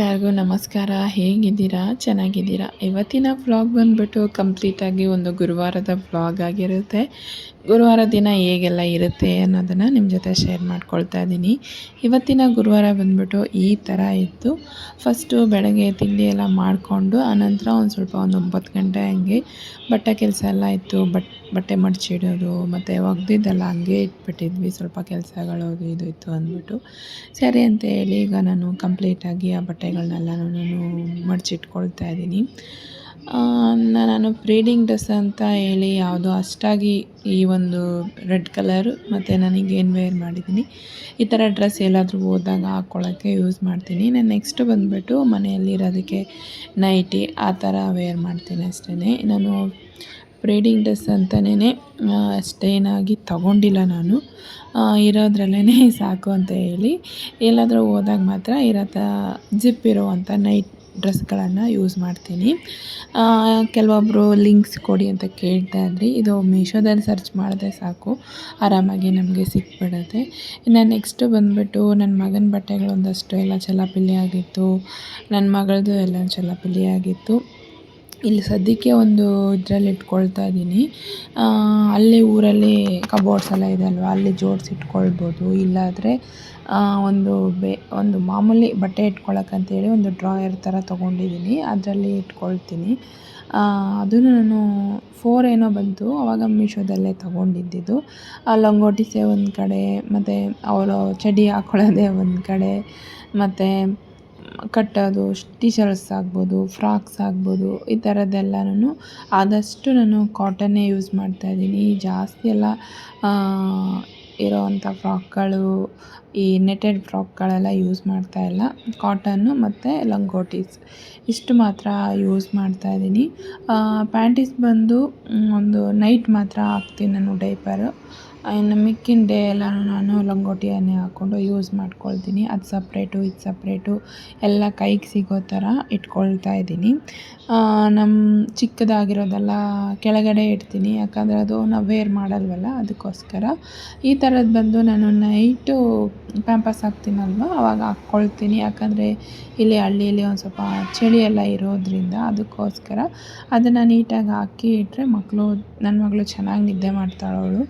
ಎಲ್ಲರಿಗೂ ನಮಸ್ಕಾರ. ಹೇಗಿದ್ದೀರಾ? ಚೆನ್ನಾಗಿದ್ದೀರಾ? ಇವತ್ತಿನ ವ್ಲಾಗ್ ಬಂದುಬಿಟ್ಟು ಕಂಪ್ಲೀಟಾಗಿ ಒಂದು ಗುರುವಾರದ ವ್ಲಾಗ್ ಆಗಿರುತ್ತೆ. ಗುರುವಾರ ದಿನ ಹೇಗೆಲ್ಲ ಇರುತ್ತೆ ಅನ್ನೋದನ್ನು ನಿಮ್ಮ ಜೊತೆ ಶೇರ್ ಮಾಡ್ಕೊಳ್ತಾ ಇದ್ದೀನಿ ಇವತ್ತಿನ ಗುರುವಾರ ಬಂದ್ಬಿಟ್ಟು ಈ ಥರ ಇತ್ತು. ಫಸ್ಟು ಬೆಳಗ್ಗೆ ತಿಂಡಿ ಎಲ್ಲ ಮಾಡಿಕೊಂಡು, ಆನಂತರ ಒಂದು ಸ್ವಲ್ಪ ಒಂದು ಒಂಬತ್ತು ಗಂಟೆ ಹಂಗೆ ಬಟ್ಟೆ ಕೆಲಸ ಎಲ್ಲ ಇತ್ತು. ಬಟ್, ಬಟ್ಟೆ ಮಡಚಿಡೋದು, ಮತ್ತು ಒಗ್ದಿದ್ದೆಲ್ಲ ಹಂಗೆ ಇಟ್ಬಿಟ್ಟಿದ್ವಿ. ಸ್ವಲ್ಪ ಕೆಲಸಗಳು ಇದು ಇತ್ತು ಅಂದ್ಬಿಟ್ಟು. ಸರಿ ಅಂತ ಹೇಳಿ ಈಗ ನಾನು ಕಂಪ್ಲೀಟಾಗಿ ಆ ಬಟ್ಟೆಗಳನ್ನೆಲ್ಲ ನಾನು ಮಡಚಿಟ್ಕೊಳ್ತಾ ಇದ್ದೀನಿ ನಾನು ಪ್ರೀಡಿಂಗ್ ಡ್ರೆಸ್ ಅಂತ ಹೇಳಿ ಯಾವುದೋ ಅಷ್ಟಾಗಿ ಈ ಒಂದು ರೆಡ್ ಕಲರು ಮತ್ತು ನನಗೆ ಏನು ವೇರ್ ಮಾಡಿದ್ದೀನಿ. ಈ ಥರ ಡ್ರೆಸ್ ಎಲ್ಲಾದರೂ ಹೋದಾಗ ಹಾಕ್ಕೊಳ್ಳೋಕ್ಕೆ ಯೂಸ್ ಮಾಡ್ತೀನಿ. ನಾನು ನೆಕ್ಸ್ಟ್ ಬಂದುಬಿಟ್ಟು ಮನೆಯಲ್ಲಿರೋದಕ್ಕೆ ನೈಟಿ ಆ ಥರ ವೇರ್ ಮಾಡ್ತೀನಿ ಅಷ್ಟೇ ನಾನು ಪ್ರೀಡಿಂಗ್ ಡ್ರೆಸ್ ಅಂತಲೇ ಅಷ್ಟೇನಾಗಿ ತಗೊಂಡಿಲ್ಲ ನಾನು. ಇರೋದ್ರಲ್ಲೇ ಸಾಕು ಅಂತ ಹೇಳಿ. ಎಲ್ಲಾದರೂ ಹೋದಾಗ ಮಾತ್ರ ಇರೋ ಜಿಪ್ ಇರೋವಂಥ ನೈಟ್ ಡ್ರೆಸ್ಗಳನ್ನು ಯೂಸ್ ಮಾಡ್ತೀನಿ. ಕೆಲವೊಬ್ಬರು ಲಿಂಕ್ಸ್ ಕೊಡಿ ಅಂತ ಕೇಳ್ತಾ ಇದ್ರಿ. ಇದು ಮೀಶೋದಲ್ಲಿ ಸರ್ಚ್ ಮಾಡಿದ್ರೆ ಸಾಕು. ಆರಾಮಾಗಿ ನಮಗೆ ಸಿಕ್ಬಿಡುತ್ತೆ. ಇನ್ನು ನೆಕ್ಸ್ಟು ಬಂದುಬಿಟ್ಟು ನನ್ನ ಮಗನ ಬಟ್ಟೆಗಳೊಂದಷ್ಟು ಎಲ್ಲ ಚಲಾಪಿಲ್ಲಿ ಆಗಿತ್ತು. ನನ್ನ ಮಗಳದು ಎಲ್ಲ ಚಲಾಪಿಲ್ಲಿ ಆಗಿತ್ತು. ಇಲ್ಲಿ ಸದ್ಯಕ್ಕೆ ಒಂದು ಇದರಲ್ಲಿ ಇಟ್ಕೊಳ್ತಾ ಇದ್ದೀನಿ. ಅಲ್ಲಿ ಊರಲ್ಲಿ ಕಬೋರ್ಡ್ಸ್ ಎಲ್ಲ ಇದೆ ಅಲ್ವಾ? ಅಲ್ಲಿ ಜೋಡಿಸಿ ಇಟ್ಕೊಳ್ಬೋದು. ಇಲ್ಲಾದರೆ ಒಂದು ಬೆ, ಒಂದು ಮಾಮೂಲಿ ಬಟ್ಟೆ ಇಟ್ಕೊಳ್ಳೋಕ್ಕಂತೇಳಿ ಒಂದು ಡ್ರಾಯರ್ ಥರ ತೊಗೊಂಡಿದ್ದೀನಿ. ಅದರಲ್ಲಿ ಇಟ್ಕೊಳ್ತೀನಿ. ಅದನ್ನು ನಾನು ಫೋರ್ ಏನೋ ಬಂತು. ಆವಾಗ ಮೀಶೋದಲ್ಲೇ ತೊಗೊಂಡಿದ್ದಿದ್ದು. ಆ ಲಂಗೋಟಿಸೇ ಒಂದು ಕಡೆ, ಮತ್ತು ಅವರು ಚಡಿ ಹಾಕ್ಕೊಳ್ಳೋದೇ ಒಂದು ಕಡೆ, ಮತ್ತು ಕಟ್ಟೋದು ಟೀ ಶರ್ಟ್ಸ್ ಆಗ್ಬೋದು ಫ್ರಾಕ್ಸ್ ಆಗ್ಬೋದು ಈ ಥರದ್ದೆಲ್ಲನೂ ಆದಷ್ಟು ನಾನು ಕಾಟನ್ನೇ ಯೂಸ್ ಮಾಡ್ತಾಯಿದ್ದೀನಿ ಜಾಸ್ತಿ ಎಲ್ಲ ಇರೋವಂಥ ಫ್ರಾಕ್ಗಳು, ಈ ನೆಟೆಡ್ ಫ್ರಾಕ್ಗಳೆಲ್ಲ ಯೂಸ್ ಮಾಡ್ತಾಯಿಲ್ಲ ಕಾಟನ್ನು ಮತ್ತು ಲಂಗೋಟೀಸ್ ಇಷ್ಟು ಮಾತ್ರ ಯೂಸ್ ಮಾಡ್ತಾಯಿದ್ದೀನಿ ಪ್ಯಾಂಟೀಸ್ ಬಂದು ಒಂದು ನೈಟ್ ಮಾತ್ರ ಹಾಕ್ತೀನಿ ನಾನು ಡೈಪರು ಇನ್ನು ಮಿಕ್ಕಿನ ಡೇ ಎಲ್ಲ ನಾನು ಲಂಗೋಟಿಯನ್ನೇ ಹಾಕ್ಕೊಂಡು ಯೂಸ್ ಮಾಡ್ಕೊಳ್ತೀನಿ. ಅದು ಸಪ್ರೇಟು, ಇದು ಸಪ್ರೇಟು ಎಲ್ಲ ಕೈಗೆ ಸಿಗೋ ಥರ ಇಟ್ಕೊಳ್ತಾ ಇದ್ದೀನಿ. ನಮ್ಮ ಚಿಕ್ಕದಾಗಿರೋದೆಲ್ಲ ಕೆಳಗಡೆ ಇಡ್ತೀನಿ. ಯಾಕಂದರೆ ಅದು ನಾವು ವೇರ್ ಮಾಡಲ್ವಲ್ಲ, ಅದಕ್ಕೋಸ್ಕರ. ಈ ಥರದ್ದು ಬಂದು ನಾನು ನೈಟು ಪ್ಯಾಂಪಸ್ ಹಾಕ್ತೀನಲ್ವ? ಅವಾಗ ಹಾಕ್ಕೊಳ್ತೀನಿ. ಯಾಕಂದರೆ ಇಲ್ಲಿ ಹಳ್ಳಿಯಲ್ಲಿ ಒಂದು ಸ್ವಲ್ಪ ಚಳಿ ಎಲ್ಲ ಇರೋದ್ರಿಂದ ಅದಕ್ಕೋಸ್ಕರ ಅದನ್ನು ನೀಟಾಗಿ ಹಾಕಿ ಇಟ್ಟರೆ ಮಕ್ಕಳು ನನ್ನ ಮಗಳು ಚೆನ್ನಾಗಿ ನಿದ್ದೆ ಮಾಡ್ತಾಳೆ ಅವಳು.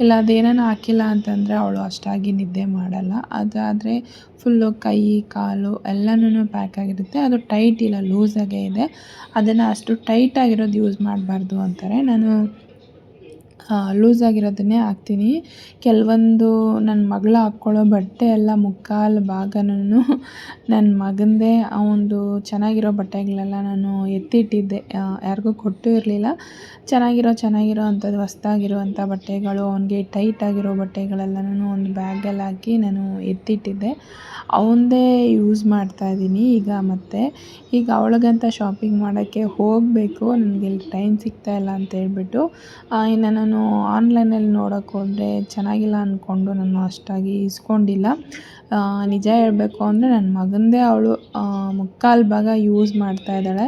ಇಲ್ಲ, ಅದೇನಾನ ಹಾಕಿಲ್ಲ ಅಂತಂದರೆ ಅವಳು ಅಷ್ಟಾಗಿ ನಿದ್ದೆ ಮಾಡಲ್ಲ. ಅದಾದರೆ ಫುಲ್ಲು ಕೈ, ಕಾಲು ಎಲ್ಲನೂ ಪ್ಯಾಕ್ ಆಗಿರುತ್ತೆ. ಅದು ಟೈಟ್ ಇಲ್ಲ ಲೂಸಾಗೇ ಇದೆ. ಅದನ್ನು ಅಷ್ಟು ಟೈಟಾಗಿರೋದು ಯೂಸ್ ಮಾಡಬಾರ್ದು ಅಂತಾರೆ. ನಾನು ಲೂಸ್ ಆಗಿರೋದನ್ನೇ ಹಾಕ್ತೀನಿ. ಕೆಲವೊಂದು ನನ್ನ ಮಗಳು ಹಾಕ್ಕೊಳ್ಳೋ ಬಟ್ಟೆ ಎಲ್ಲ ಮುಕ್ಕಾಲು ಭಾಗನೂ ನನ್ನ ಮಗನದೇ ಅವನದು ಚೆನ್ನಾಗಿರೋ ಬಟ್ಟೆಗಳೆಲ್ಲ ನಾನು ಎತ್ತಿಟ್ಟಿದ್ದೆ. ಯಾರಿಗೂ ಕೊಟ್ಟು ಇರಲಿಲ್ಲ. ಚೆನ್ನಾಗಿರೋ ಚೆನ್ನಾಗಿರೋ ಅಂಥದ್ದು ಹೊಸ್ದಾಗಿರುವಂಥ ಬಟ್ಟೆಗಳು, ಅವನಿಗೆ ಟೈಟ್ ಆಗಿರೋ ಬಟ್ಟೆಗಳೆಲ್ಲನೂ ಒಂದು ಬ್ಯಾಗಲ್ಲಿ ಹಾಕಿ ನಾನು ಎತ್ತಿಟ್ಟಿದ್ದೆ. ಅವನದೇ ಯೂಸ್ ಮಾಡ್ತಾಯಿದ್ದೀನಿ ಈಗ ಮತ್ತೆ. ಈಗ ಅವಳಿಗಂತ ಶಾಪಿಂಗ್ ಮಾಡೋಕ್ಕೆ ಹೋಗಬೇಕು. ನನಗೆ ಇಲ್ಲಿ ಟೈಮ್ ಸಿಗ್ತಾಯಿಲ್ಲ ಅಂತ ಹೇಳ್ಬಿಟ್ಟು ಇನ್ನು ನಾನು ಆನ್ಲೈನಲ್ಲಿ ನೋಡೋಕೆ ಹೋದರೆ ಚೆನ್ನಾಗಿಲ್ಲ ಅಂದ್ಕೊಂಡು ನಾನು ಅಷ್ಟಾಗಿ ಇಸ್ಕೊಂಡಿಲ್ಲ. ನಿಜ ಹೇಳಬೇಕು ಅಂದರೆ ನನ್ನ ಮಗನದೇ ಅವಳು ಮುಕ್ಕಾಲು ಭಾಗ ಯೂಸ್ ಮಾಡ್ತಾ ಇದ್ದಾಳೆ.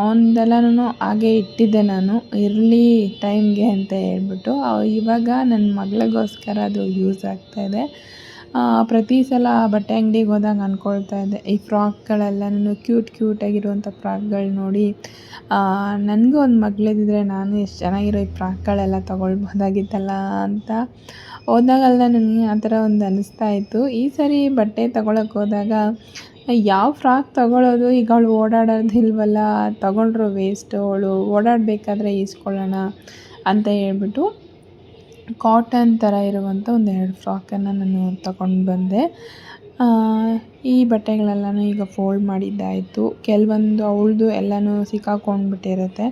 ಅವನದೆಲ್ಲನೂ ಹಾಗೆ ಇಟ್ಟಿದ್ದೆ ನಾನು. ಇರಲಿ, ಟೈಮ್ಗೆ ಅಂತ ಹೇಳ್ಬಿಟ್ಟು ಇವಾಗ ನನ್ನ ಮಗಳಿಗೋಸ್ಕರ ಅದು ಯೂಸ್ ಆಗ್ತಾಯಿದೆ ಪ್ರತಿ ಸಲ ಬಟ್ಟೆ ಅಂಗ್ಡಿಗೆ ಹೋದಾಗ ಅಂದ್ಕೊಳ್ತಾ ಇದ್ದೆ. ಈ ಫ್ರಾಕ್ಗಳೆಲ್ಲನೂ ಕ್ಯೂಟ್ ಕ್ಯೂಟಾಗಿರುವಂಥ ಫ್ರಾಕ್ಗಳು ನೋಡಿ ನನಗೂ ಒಂದು ಮಗಳಿದ್ದಿದ್ರೆ ನಾನು ಎಷ್ಟು ಚೆನ್ನಾಗಿರೋ ಈ ಫ್ರಾಕ್ಗಳೆಲ್ಲ ತೊಗೊಳ್ಬೋದಾಗಿತ್ತಲ್ಲ ಅಂತ ಹೋದಾಗೆಲ್ಲ ನನಗೆ ಆ ಥರ ಒಂದು ಅನ್ನಿಸ್ತಾ ಇತ್ತು. ಈ ಸರಿ ಬಟ್ಟೆ ತೊಗೊಳಕ್ಕೆ ಹೋದಾಗ, ಯಾವ ಫ್ರಾಕ್ ತಗೊಳ್ಳೋದು ಈಗ ಅವಳು ಓಡಾಡೋದಿಲ್ವಲ್ಲ ತೊಗೊಂಡ್ರು ವೇಸ್ಟು, ಅವಳು ಓಡಾಡಬೇಕಾದ್ರೆ ಈಸ್ಕೊಳ್ಳೋಣ ಅಂತ ಹೇಳ್ಬಿಟ್ಟು ಕಾಟನ್ ಥರ ಇರುವಂಥ ಒಂದು ಎರಡು ಫ್ರಾಕನ್ನು ನಾನು ತಗೊಂಡು ಬಂದೆ. ಈ ಬಟ್ಟೆಗಳೆಲ್ಲನೂ ಈಗ ಫೋಲ್ಡ್ ಮಾಡಿದ್ದಾಯಿತು. ಕೆಲವೊಂದು ಅವಳದು ಎಲ್ಲನೂ ಸಿಕ್ಕಾಕೊಂಡ್ಬಿಟ್ಟಿರುತ್ತೆ.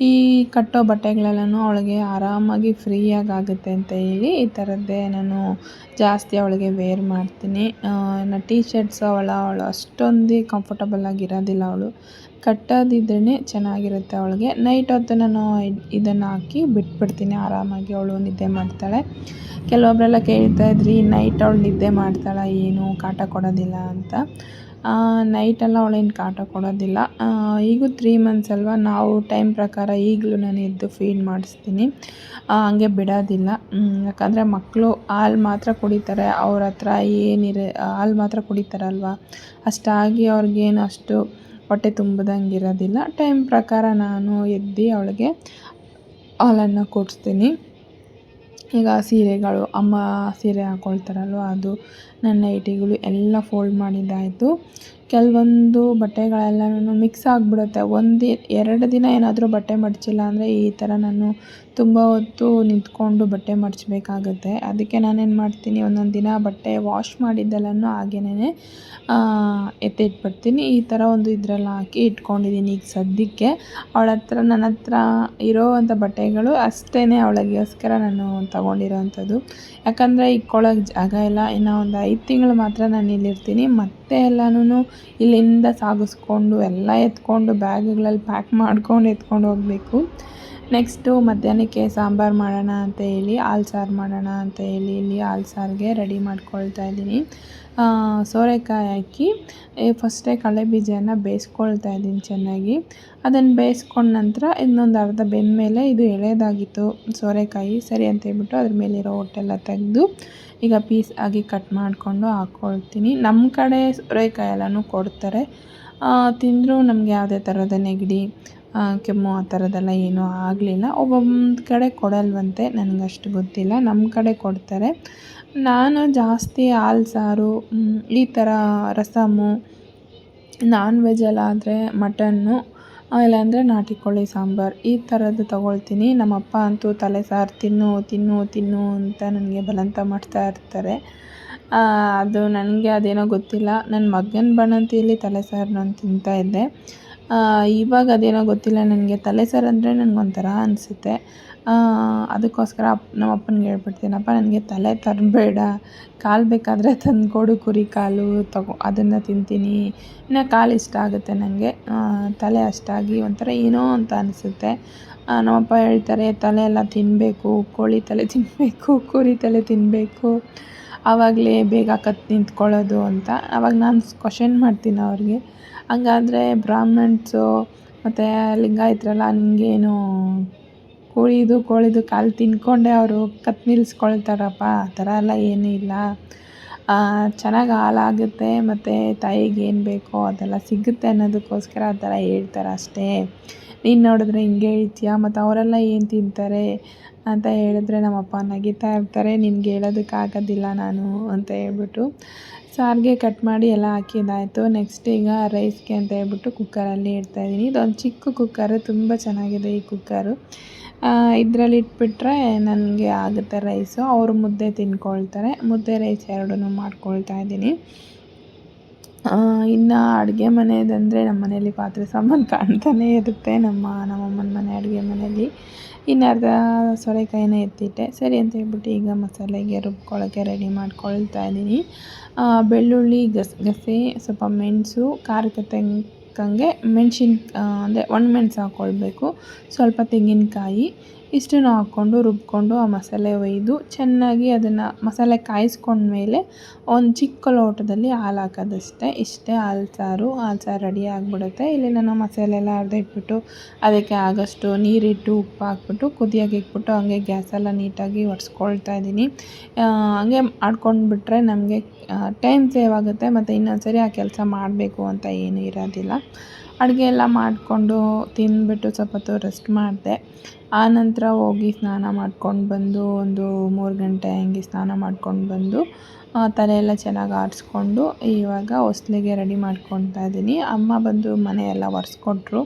ಈ ಕಟ್ಟೋ ಬಟ್ಟೆಗಳೆಲ್ಲನೂ ಅವಳಿಗೆ ಆರಾಮಾಗಿ ಫ್ರೀಯಾಗಿ ಆಗುತ್ತೆ ಅಂತ ಹೇಳಿ ಈ ಥರದ್ದೇ ನಾನು ಜಾಸ್ತಿ ಅವಳಿಗೆ ವೇರ್ ಮಾಡ್ತೀನಿ. ಟೀ ಶರ್ಟ್ಸ್ ಅವಳ, ಅವಳು ಅಷ್ಟೊಂದು ಕಂಫರ್ಟಬಲ್ ಆಗಿರೋದಿಲ್ಲ ಅವಳು. ಕಟ್ಟೋದಿದ್ರೇ ಚೆನ್ನಾಗಿರುತ್ತೆ ಅವಳಿಗೆ. ನೈಟ್ ಹೊತ್ತು ನಾನು ಇದನ್ನು ಹಾಕಿ ಬಿಟ್ಬಿಡ್ತೀನಿ. ಆರಾಮಾಗಿ ಅವಳು ನಿದ್ದೆ ಮಾಡ್ತಾಳೆ. ಕೆಲವೊಬ್ಬರೆಲ್ಲ ಕೇಳ್ತಾಯಿದ್ರಿ ನೈಟ್ ಅವಳು ನಿದ್ದೆ ಮಾಡ್ತಾಳೆ? ಏನು? ಕಾಟ ಕೊಡೋದಿಲ್ಲ ಅಂತ. ನೈಟೆಲ್ಲ ಅವಳೇನು ಕಾಟ ಕೊಡೋದಿಲ್ಲ. ಈಗೂ ತ್ರೀ ಮಂತ್ಸ್ ಅಲ್ವಾ? ನಾವು ಟೈಮ್ ಪ್ರಕಾರ ಈಗಲೂ ನಾನು ಎದ್ದು ಫೀಡ್ ಮಾಡಿಸ್ತೀನಿ. ಹಂಗೆ ಬಿಡೋದಿಲ್ಲ. ಯಾಕಂದರೆ ಮಕ್ಕಳು ಹಾಲು ಮಾತ್ರ ಕುಡಿತಾರೆ. ಅವ್ರ ಹತ್ರ ಏನಿರ, ಹಾಲು ಮಾತ್ರ ಕುಡಿತಾರಲ್ವ? ಅಷ್ಟಾಗಿ ಅವ್ರಿಗೇನು ಅಷ್ಟು ಹೊಟ್ಟೆ ತುಂಬ್ದಂಗೆ ಇರೋದಿಲ್ಲ ಟೈಮ್ ಪ್ರಕಾರ ನಾನು ಎದ್ದು ಅವಳಿಗೆ ಹಾಲನ್ನು ಕೊಡಿಸ್ತೀನಿ. ಈಗ ಸೀರೆಗಳು, ಅಮ್ಮ ಸೀರೆ ಹಾಕ್ಕೊಳ್ತಾರಲ್ವ ಅದು ನನ್ನ ಐಟಿಗಳು ಎಲ್ಲ ಫೋಲ್ಡ್ ಮಾಡಿದ್ದಾಯಿತು. ಕೆಲವೊಂದು ಬಟ್ಟೆಗಳೆಲ್ಲನೂ ಮಿಕ್ಸ್ ಆಗಿಬಿಡುತ್ತೆ. ಒಂದು, ಎರಡು ದಿನ ಏನಾದರೂ ಬಟ್ಟೆ ಮಡಚಿಲ್ಲ ಅಂದರೆ ಈ ಥರ ನಾನು ತುಂಬ ಹೊತ್ತು ನಿಂತ್ಕೊಂಡು ಬಟ್ಟೆ ಮಡಚಬೇಕಾಗುತ್ತೆ. ಅದಕ್ಕೆ ನಾನೇನು ಮಾಡ್ತೀನಿ, ಒಂದೊಂದು ದಿನ ಬಟ್ಟೆ ವಾಶ್ ಮಾಡಿದ್ದೆಲ್ಲನೂ ಹಾಗೇನೇ ಎತ್ತಿಟ್ಬಿಡ್ತೀನಿ. ಈ ಥರ ಒಂದು ಇದರಲ್ಲಿ ಹಾಕಿ ಇಟ್ಕೊಂಡಿದ್ದೀನಿ ಈಗ ಸದ್ಯಕ್ಕೆ. ಅವಳ ಹತ್ರ, ನನ್ನ ಹತ್ರ ಇರೋವಂಥ ಬಟ್ಟೆಗಳು ಅಷ್ಟೇ ಅವಳಿಗೋಸ್ಕರ ನಾನು ತೊಗೊಂಡಿರೋ ಅಂಥದ್ದು ಯಾಕಂದರೆ ಇಕ್ಕೊಳ್ಳೋಕೆ ಜಾಗ ಇಲ್ಲ. ಇನ್ನೂ ಒಂದು ಐದು ತಿಂಗಳು ಮಾತ್ರ ನಾನು ಇಲ್ಲಿರ್ತೀನಿ ಮತ್ತೆ ಎಲ್ಲನೂ ಇಲ್ಲಿಂದ ಸಾಗಿಸ್ಕೊಂಡು ಎಲ್ಲ ಎತ್ಕೊಂಡು ಬ್ಯಾಗ್ಗಳಲ್ಲಿ ಪ್ಯಾಕ್ ಮಾಡ್ಕೊಂಡು ಎತ್ಕೊಂಡು ಹೋಗಬೇಕು. ನೆಕ್ಸ್ಟು ಮಧ್ಯಾಹ್ನಕ್ಕೆ ಸಾಂಬಾರು ಮಾಡೋಣ ಅಂತ ಹೇಳಿ, ಹಾಲು ಸಾರು ಮಾಡೋಣ ಅಂತ ಹೇಳಿ ಇಲ್ಲಿ ಹಾಲು ಸಾರಿಗೆ ರೆಡಿ ಮಾಡ್ಕೊಳ್ತಾ ಇದ್ದೀನಿ. ಸೋರೆಕಾಯಿ ಹಾಕಿ ಫಸ್ಟೇ ಕಡಲೆ ಬೀಜನ ಬೇಯಿಸ್ಕೊಳ್ತಾ ಇದ್ದೀನಿ ಚೆನ್ನಾಗಿ. ಅದನ್ನು ಬೇಯಿಸ್ಕೊಂಡ ನಂತರ ಇನ್ನೊಂದು ಅರ್ಧ ಬೆಂದ ಮೇಲೆ ಇದು ಎಳೆಯದಾಗಿತ್ತು ಸೋರೆಕಾಯಿ, ಸರಿ ಅಂತ ಹೇಳ್ಬಿಟ್ಟು ಅದ್ರ ಮೇಲಿರೋ ಹೊಟ್ಟೆಲ್ಲ ತೆಗೆದು ಈಗ ಪೀಸ್ ಆಗಿ ಕಟ್ ಮಾಡಿಕೊಂಡು ಹಾಕ್ಕೊಳ್ತೀನಿ ನಮ್ಮ ಕಡೆ ಸೋರೆಕಾಯಿ ಎಲ್ಲನೂ ಕೊಡ್ತಾರೆ. ತಿಂದರೂ ನಮಗೆ ಯಾವುದೇ ಥರದ ನೆಗಡಿ ಕೆಮ್ಮು ಆ ಥರದ್ದೆಲ್ಲ ಏನೂ ಆಗಲಿಲ್ಲ. ಒಬ್ಬೊಂದು ಕಡೆ ಕೊಡಲ್ವಂತೆ, ನನಗಷ್ಟು ಗೊತ್ತಿಲ್ಲ. ನಮ್ಮ ಕಡೆ ಕೊಡ್ತಾರೆ. ನಾನು ಜಾಸ್ತಿ ಹಾಲು ಸಾರು ಈ ಥರ ರಸಮ್ಮು ನಾನ್ ವೆಜ್ಜಲ್ಲಾದರೆ ಮಟನ್ನು ಇಲ್ಲಾಂದರೆ ನಾಟಿ ಕೋಳಿ ಸಾಂಬಾರು ಈ ಥರದ್ದು ತೊಗೊಳ್ತೀನಿ. ನಮ್ಮಪ್ಪ ಅಂತೂ ತಲೆ ಸಾರು ತಿನ್ನು ತಿನ್ನು ತಿನ್ನು ಅಂತ ನನಗೆ ಬಲಂತ ಮಾಡ್ತಾ ಇರ್ತಾರೆ. ಅದು ನನಗೆ ಅದೇನೋ ಗೊತ್ತಿಲ್ಲ. ನನ್ನ ಮಗನ ಬಾಣಂತಿಯಲ್ಲಿ ತಲೆ ಸಾರು ನಾನು ತಿಂತಾಯಿದ್ದೆ ಇವಾಗ ಅದೇನೋ ಗೊತ್ತಿಲ್ಲ. ನನಗೆ ತಲೆ ಸಾರು ಅಂದರೆ ನನಗೊಂಥರ ಅನಿಸುತ್ತೆ. ಅದಕ್ಕೋಸ್ಕರ ಅಪ್, ನಮ್ಮ ಅಪ್ಪನಿಗೆ ಹೇಳ್ಬಿಡ್ತೀನಪ್ಪ, ನನಗೆ ತಲೆ ತರಬೇಡ. ಕಾಲು ಬೇಕಾದರೆ ತಂದುಕೊಡು ಕುರಿ ಕಾಲು ತಗೋ, ಅದನ್ನು ತಿಂತೀನಿ. ಇನ್ನು ಕಾಲು ಇಷ್ಟ ಆಗುತ್ತೆ ನನಗೆ ತಲೆ ಅಷ್ಟಾಗಿ ಒಂಥರ ಏನೋ ಅಂತ ಅನಿಸುತ್ತೆ. ನಮ್ಮಪ್ಪ ಹೇಳ್ತಾರೆ, ತಲೆ ಎಲ್ಲ ತಿನ್ನಬೇಕು ಕೋಳಿ ತಲೆ ತಿನ್ನಬೇಕು ಕುರಿ ತಲೆ ತಿನ್ನಬೇಕು ಆವಾಗಲೇ ಬೇಗ ಕತ್ತು ನಿಂತ್ಕೊಳ್ಳೋದು ಅಂತ. ಆವಾಗ ನಾನು ಕ್ವಶನ್ ಮಾಡ್ತೀನಿ ಅವ್ರಿಗೆ. ಹಂಗಾದರೆ ಬ್ರಾಹ್ಮಣ್ಸು ಮತ್ತು ಲಿಂಗಾಯತರೆಲ್ಲ ನಿಮಗೇನು ಕುರಿದು ಕೋಳಿದು ಕಾಲು ತಿನ್ಕೊಂಡೆ ಅವರು ಕತ್ತು ನಿಲ್ಲಿಸ್ಕೊಳ್ತಾರಪ್ಪ ಆ ಥರ ಎಲ್ಲ ಏನೂ ಇಲ್ಲ. ಚೆನ್ನಾಗಿ ಹಾಲಾಗುತ್ತೆ ಮತ್ತು ತಾಯಿಗೆ ಏನು ಬೇಕೋ ಅದೆಲ್ಲ ಸಿಗುತ್ತೆ ಅನ್ನೋದಕ್ಕೋಸ್ಕರ ಆ ಥರ ಹೇಳ್ತಾರೆ ಅಷ್ಟೇ. ನೀನು ನೋಡಿದ್ರೆ ಹಿಂಗೆ ಹೇಳ್ತೀಯ? ಮತ್ತು ಅವರೆಲ್ಲ ಏನು ತಿಂತಾರೆ ಅಂತ ಹೇಳಿದ್ರೆ ನಮ್ಮಪ್ಪ ನಗಿತಾ ಇರ್ತಾರೆ, ನಿನಗೆ ಹೇಳೋದಕ್ಕಾಗೋದಿಲ್ಲ ನಾನು ಅಂತ ಹೇಳ್ಬಿಟ್ಟು ಸಾರಿಗೆ ಕಟ್ ಮಾಡಿ ಎಲ್ಲ ಹಾಕಿದ್ದಾಯಿತು. ನೆಕ್ಸ್ಟ್ ಈಗ ರೈಸ್ಗೆ ಅಂತ ಹೇಳ್ಬಿಟ್ಟು ಕುಕ್ಕರಲ್ಲಿ ಇಡ್ತಾಯಿದ್ದೀನಿ ಇದೊಂದು ಚಿಕ್ಕ ಕುಕ್ಕರು ತುಂಬ ಚೆನ್ನಾಗಿದೆ ಈ ಕುಕ್ಕರು ಇದರಲ್ಲಿ ಇಟ್ಬಿಟ್ರೆ ನನಗೆ ಆಗುತ್ತೆ ರೈಸು. ಅವರು ಮುದ್ದೆ ತಿನ್ಕೊಳ್ತಾರೆ. ಮುದ್ದೆ ರೈಸ್ ಎರಡೂ ಮಾಡ್ಕೊಳ್ತಾ ಇದ್ದೀನಿ. ಇನ್ನು ಅಡುಗೆ ಮನೆಯದಂದರೆ ನಮ್ಮ ಮನೆಯಲ್ಲಿ ಪಾತ್ರೆ ಸಾಮಾನು ಕಾಣ್ತಾನೇ ಇರುತ್ತೆ ನಮ್ಮ ನಮ್ಮಮ್ಮನ ಮನೆ ಅಡುಗೆ ಮನೆಯಲ್ಲಿ. ಇನ್ನು ಅರ್ಧ ಸೊರೆಕಾಯಿನ ಎತ್ತಿಟ್ಟೆ. ಸರಿ ಅಂತ ಹೇಳ್ಬಿಟ್ಟು ಈಗ ಮಸಾಲೆಗೆ ರುಬ್ಕೊಳ್ಳೋಕ್ಕೆ ರೆಡಿ ಮಾಡ್ಕೊಳ್ತಾ ಇದ್ದೀನಿ. ಬೆಳ್ಳುಳ್ಳಿ ಗಸಗಸೆ ಸ್ವಲ್ಪ ಮೆಣಸು ಖಾರಕ್ಕೆ ತಕ್ಕಂಗೆ ಮೆಣ್ಸಿನ ಅಂದರೆ ಒಣಮೆಣ್ಸು ಹಾಕ್ಕೊಳ್ಬೇಕು ಸ್ವಲ್ಪ ತೆಂಗಿನಕಾಯಿ ಇಷ್ಟನ್ನು ಹಾಕ್ಕೊಂಡು ರುಬ್ಬಿಕೊಂಡು ಆ ಮಸಾಲೆ ಒಯ್ದು ಚೆನ್ನಾಗಿ ಅದನ್ನು ಮಸಾಲೆ ಕಾಯಿಸ್ಕೊಂಡ್ಮೇಲೆ ಒಂದು ಚಿಕ್ಕ ಲೋಟದಲ್ಲಿ ಹಾಲು ಹಾಕೋದಷ್ಟೇ. ಇಷ್ಟೇ ಹಾಲು ಸಾರು ಹಾಲು ಸಾರು ರೆಡಿ ಆಗಿಬಿಡುತ್ತೆ. ಇಲ್ಲಿ ನಾನು ಮಸಾಲೆ ಎಲ್ಲ ಅರ್ಧ ಇಟ್ಬಿಟ್ಟು ಅದಕ್ಕೆ ಆಗೋಷ್ಟು ನೀರಿಟ್ಟು ಉಪ್ಪು ಹಾಕ್ಬಿಟ್ಟು ಕುದಿಯೋಕೆ ಇಟ್ಬಿಟ್ಟು ಹಂಗೆ ಗ್ಯಾಸೆಲ್ಲ ನೀಟಾಗಿ ಒರೆಸ್ಕೊಳ್ತಾ ಇದ್ದೀನಿ. ಹಂಗೆ ಮಾಡ್ಕೊಂಡ್ಬಿಟ್ರೆ ನಮಗೆ ಟೈಮ್ ಸೇವ್ ಆಗುತ್ತೆ, ಮತ್ತು ಇನ್ನೊಂದು ಸರಿ ಆ ಕೆಲಸ ಮಾಡಬೇಕು ಅಂತ ಏನೂ ಇರೋದಿಲ್ಲ. ಅಡುಗೆ ಎಲ್ಲ ಮಾಡಿಕೊಂಡು ತಿಂದ್ಬಿಟ್ಟು ಸ್ವಲ್ಪ ಹೊತ್ತು ರೆಸ್ಟ್ ಮಾಡಿದೆ. ಆನಂತರ ಹೋಗಿ ಸ್ನಾನ ಮಾಡ್ಕೊಂಡು ಬಂದು ಒಂದು ಮೂರು ಗಂಟೆ ಹಂಗೆ ಸ್ನಾನ ಮಾಡ್ಕೊಂಡು ಬಂದು ತಲೆಯೆಲ್ಲ ಚೆನ್ನಾಗಿ ಆರಿಸ್ಕೊಂಡು ಇವಾಗ ಹೊಸ್ಲಿಗೆ ರೆಡಿ ಮಾಡ್ಕೊತಾ ಇದ್ದೀನಿ. ಅಮ್ಮ ಬಂದು ಮನೆ ಎಲ್ಲ ಒರೆಸ್ಕೊಟ್ರು.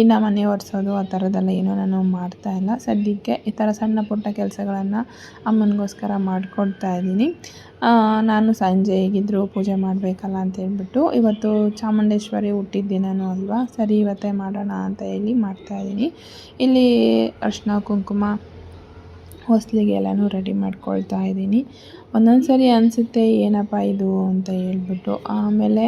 ಇನ್ನು ಮನೆ ಒರೆಸೋದು ಆ ಥರದ್ದೆಲ್ಲ ಏನೂ ನಾನು ಮಾಡ್ತಾ ಇಲ್ಲ. ಸದ್ಯಕ್ಕೆ ಈ ಥರ ಸಣ್ಣ ಪುಟ್ಟ ಕೆಲಸಗಳನ್ನು ಅಮ್ಮನಿಗೋಸ್ಕರ ಮಾಡಿಕೊಡ್ತಾ ಇದ್ದೀನಿ. ನಾನು ಸಂಜೆ ಹೇಗಿದ್ದರೂ ಪೂಜೆ ಮಾಡಬೇಕಲ್ಲ ಅಂತ ಹೇಳ್ಬಿಟ್ಟು ಇವತ್ತು ಚಾಮುಂಡೇಶ್ವರಿ ಹುಟ್ಟಿದ ದಿನವೂ ಅಲ್ವಾ? ಸರಿ, ಇವತ್ತೇ ಮಾಡೋಣ ಅಂತ ಹೇಳಿ ಮಾಡ್ತಾಯಿದ್ದೀನಿ ಇಲ್ಲಿ ಅರಿಶಿನ, ಕುಂಕುಮ ಹೊಸ್ಲಿಗೆ ಎಲ್ಲನೂ ರೆಡಿ ಮಾಡ್ಕೊಳ್ತಾ ಇದ್ದೀನಿ. ಒಂದೊಂದು ಸರಿ ಅನಿಸುತ್ತೆ, ಏನಪ್ಪ ಇದು? ಅಂತ ಹೇಳ್ಬಿಟ್ಟು. ಆಮೇಲೆ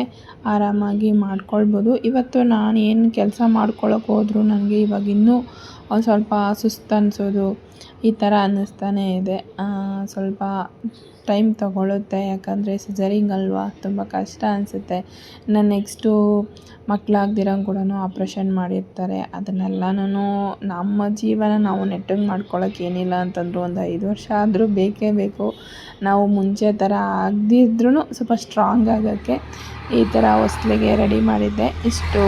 ಆರಾಮಾಗಿ ಮಾಡ್ಕೊಳ್ಬೋದು. ಇವತ್ತು ನಾನು ಏನು ಕೆಲಸ ಮಾಡ್ಕೊಳಕ್ಕೆ ಹೋದ್ರು ನನಗೆ ಇವಾಗ ಇನ್ನೂ ಒಂದು ಸ್ವಲ್ಪ ಸುಸ್ತು ಅನಿಸೋದು. ಈ ಥರ ಅನ್ನಿಸ್ತಾನೇ ಇದೆ. ಸ್ವಲ್ಪ ಟೈಮ್ ತಗೊಳ್ಳುತ್ತೆ ಯಾಕಂದರೆ ಸಿಝರಿಂಗ್ ಅಲ್ವಾ? ತುಂಬ ಕಷ್ಟ ಅನಿಸುತ್ತೆ. ನಾನು ನೆಕ್ಸ್ಟು ಮಕ್ಕಳಾಗ್ದಿರಂಗೆ ಕೂಡ ಆಪ್ರೇಷನ್ ಮಾಡಿರ್ತಾರೆ. ಅದನ್ನೆಲ್ಲನೂ ನಮ್ಮ ಜೀವನ ನಾವು ನೆಟ್ಟಗೆ ಮಾಡ್ಕೊಳ್ಳೋಕೆ ಏನಿಲ್ಲ ಅಂತಂದರೂ ಒಂದು ಐದು ವರ್ಷ ಆದರೂ ಬೇಕೇ ಬೇಕು. ನಾವು ಮುಂಚೆ ಥರ ಆಗದಿದ್ರೂ ಸ್ವಲ್ಪ ಸ್ಟ್ರಾಂಗ್ ಆಗೋಕ್ಕೆ ಈ ಥರ ಹೊಸ್ಲಿಗೆ ರೆಡಿ ಮಾಡಿದ್ದೆ. ಇಷ್ಟು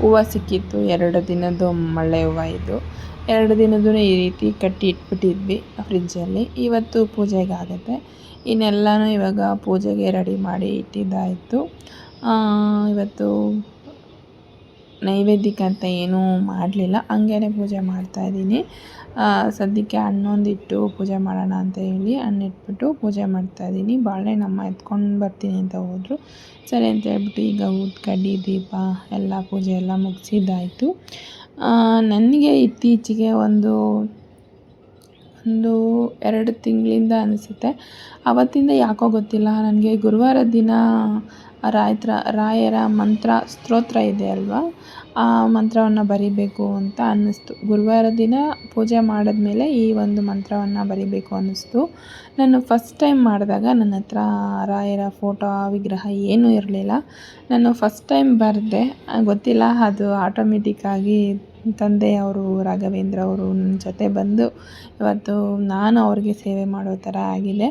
ಹೂವು ಸಿಕ್ಕಿತ್ತು. ಎರಡು ದಿನದ್ದು ಮಳ್ಳೆ ಹೂವು ಇದು. ಎರಡು ದಿನದ್ದು ಈ ರೀತಿ ಕಟ್ಟಿ ಇಟ್ಬಿಟ್ಟಿದ್ವಿ ಫ್ರಿಜ್ಜಲ್ಲಿ. ಇವತ್ತು ಪೂಜೆಗೆ ಇನ್ನೆಲ್ಲನೂ ಇವಾಗ ಪೂಜೆಗೆ ರೆಡಿ ಮಾಡಿ ಇಟ್ಟಿದ್ದಾಯಿತು. ಇವತ್ತು ನೈವೇದ್ಯಕ್ಕೆ ಅಂತ ಏನೂ ಮಾಡಲಿಲ್ಲ. ಹಂಗೇನೆ ಪೂಜೆ ಮಾಡ್ತಾಯಿದ್ದೀನಿ ಸದ್ಯಕ್ಕೆ ಹಣ್ಣೊಂದಿಟ್ಟು ಪೂಜೆ ಮಾಡೋಣ ಅಂತ ಹೇಳಿ ಹಣ್ಣಿಟ್ಬಿಟ್ಟು ಪೂಜೆ ಮಾಡ್ತಾಯಿದ್ದೀನಿ ಬಾಳೆಹಣ್ಣಮ್ಮ ಎತ್ಕೊಂಡು ಬರ್ತೀನಿ ಅಂತ ಹೋದರು. ಸರಿ ಅಂತ ಹೇಳ್ಬಿಟ್ಟು ಈಗ ಊದ್, ಕಡ್ಡಿ, ದೀಪ ಎಲ್ಲ ಪೂಜೆ ಎಲ್ಲ ಮುಗಿಸಿದ್ದಾಯಿತು. ನನಗೆ ಇತ್ತೀಚೆಗೆ ಒಂದು ಒಂದು ಎರಡು ತಿಂಗಳಿಂದ ಅನಿಸುತ್ತೆ. ಆವತ್ತಿಂದ ಯಾಕೋ ಗೊತ್ತಿಲ್ಲ. ನನಗೆ ಗುರುವಾರ ದಿನ ರಾಯತ್ರ, ರಾಯರ ಮಂತ್ರ, ಸ್ತೋತ್ರ ಇದೆ ಅಲ್ವಾ? ಆ ಮಂತ್ರವನ್ನು ಬರಿಬೇಕು ಅಂತ ಅನ್ನಿಸ್ತು. ಗುರುವಾರ ದಿನ ಪೂಜೆ ಮಾಡಿದ್ಮೇಲೆ ಈ ಒಂದು ಮಂತ್ರವನ್ನು ಬರಿಬೇಕು ಅನ್ನಿಸ್ತು. ನಾನು ಫಸ್ಟ್ ಟೈಮ್ ಮಾಡಿದಾಗ ನನ್ನ ಹತ್ರ ರಾಯರ ಫೋಟೋ ವಿಗ್ರಹ ಏನೂ ಇರಲಿಲ್ಲ. ನಾನು ಫಸ್ಟ್ ಟೈಮ್ ಬರೆದೆ. ಗೊತ್ತಿಲ್ಲ, ಅದು ಆಟೋಮೆಟಿಕ್ಕಾಗಿ ತಂದೆಯವರು ರಾಘವೇಂದ್ರ ಅವರು ನನ್ನ ಜೊತೆ ಬಂದು ಇವತ್ತು ನಾನು ಅವ್ರಿಗೆ ಸೇವೆ ಮಾಡೋ ಥರ ಆಗಿದೆ.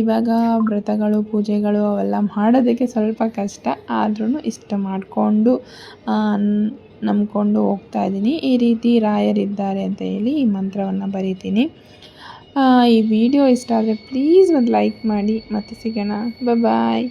ಇವಾಗ ವ್ರತಗಳು, ಪೂಜೆಗಳು ಅವೆಲ್ಲ ಮಾಡೋದಕ್ಕೆ ಸ್ವಲ್ಪ ಕಷ್ಟ. ಆದ್ರೂ ಇಷ್ಟ ಮಾಡಿಕೊಂಡು ನಂಬ್ಕೊಂಡು ಹೋಗ್ತಾ ಇದ್ದೀನಿ. ಈ ರೀತಿ ರಾಯರಿದ್ದಾರೆ ಅಂತ ಹೇಳಿ ಈ ಮಂತ್ರವನ್ನು ಬರಿತೀನಿ. ಈ ವಿಡಿಯೋ ಇಷ್ಟ ಆದರೆ ಪ್ಲೀಸ್ ಒಂದು ಲೈಕ್ ಮಾಡಿ. ಮತ್ತೆ ಸಿಗೋಣ. ಬಾಯ್